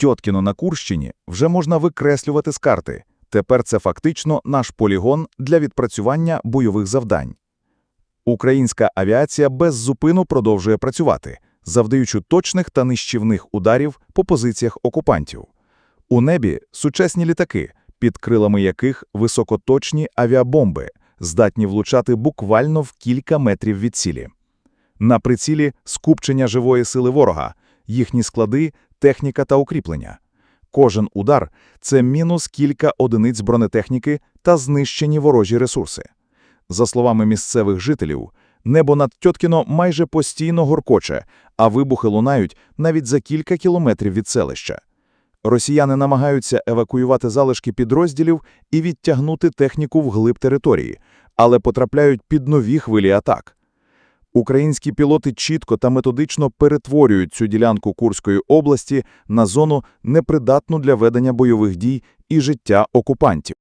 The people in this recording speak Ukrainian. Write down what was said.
Тьоткіно на Курщині вже можна викреслювати з карти. Тепер це фактично наш полігон для відпрацювання бойових завдань. Українська авіація без зупину продовжує працювати, завдаючи точних та нищівних ударів по позиціях окупантів. У небі сучасні літаки, під крилами яких високоточні авіабомби, здатні влучати буквально в кілька метрів від цілі. На прицілі скупчення живої сили ворога, їхні склади, техніка та укріплення. Кожен удар – це мінус кілька одиниць бронетехніки та знищені ворожі ресурси. За словами місцевих жителів, небо над Тьоткіно майже постійно горкоче, а вибухи лунають навіть за кілька кілометрів від селища. Росіяни намагаються евакуювати залишки підрозділів і відтягнути техніку вглиб території, але потрапляють під нові хвилі атак. Українські пілоти чітко та методично перетворюють цю ділянку Курської області на зону непридатну для ведення бойових дій і життя окупантів.